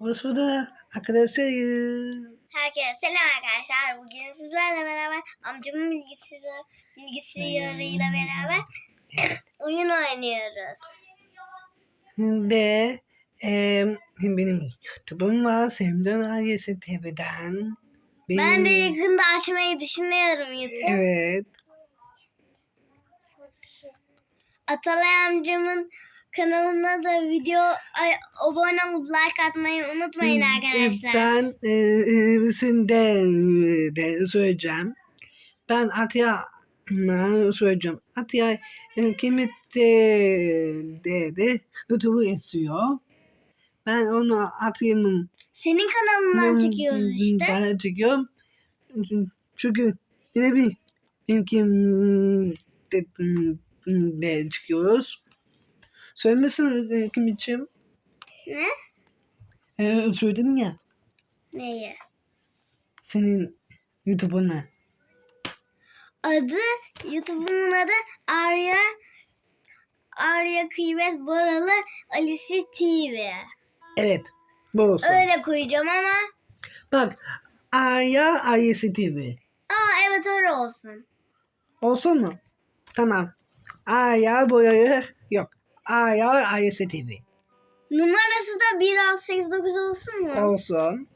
Hoş bulduk arkadaşlar. Herkese selam arkadaşlar. Bugün sizlerle beraber amcamın bilgisayarı, bilgisayarıyla beraber oyun oynuyoruz. Ve e, benim YouTube'um var. Semdön Ailesi TV'den. Benim, Ben de yakında açmayı düşünüyorum YouTube. Evet. Atalay amcamın kanalına da video ay, abone olup like atmayı unutmayın arkadaşlar. Ben e, e, sizden de söyleyeceğim. Ben Atya ben söyleyeceğim. Atya e, kimit de, de, de YouTube'u esiyor. Ben onu Atya'nın Senin kanalından çekiyoruz işte. Ben çekiyorum. Çünkü yine bir benimki de, de çıkıyoruz. Söylemesin kim için? Ne? Ee, söyledim ya. Neyi? Senin YouTube'una. Adı YouTube'un adı Arya Arya Kıymet Boralı Alice TV. Evet. Bu olsun. Öyle koyacağım ama Bak. Aya ISTV. aa evet öyle olsun. Olsun mu? Tamam. Aya boyayı yok. Aya ISTV. Numarası da 1689 olsun mu? Olsun.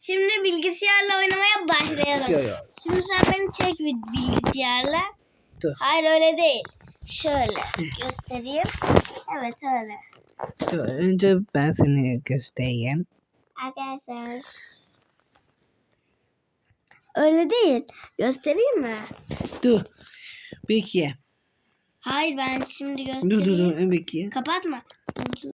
Şimdi bilgisayarla oynamaya başlayalım. İstiyoruz. Şimdi sen beni çek bilgisayarla. Dur. Hayır öyle değil. Şöyle göstereyim. Evet öyle. Dur, Önce ben seni göstereyim. Arkadaşlar. Öyle değil. Göstereyim mi? Dur. Peki. Hayır ben şimdi göstereyim. Dur dur dur. Peki. Kapatma. Dur, dur.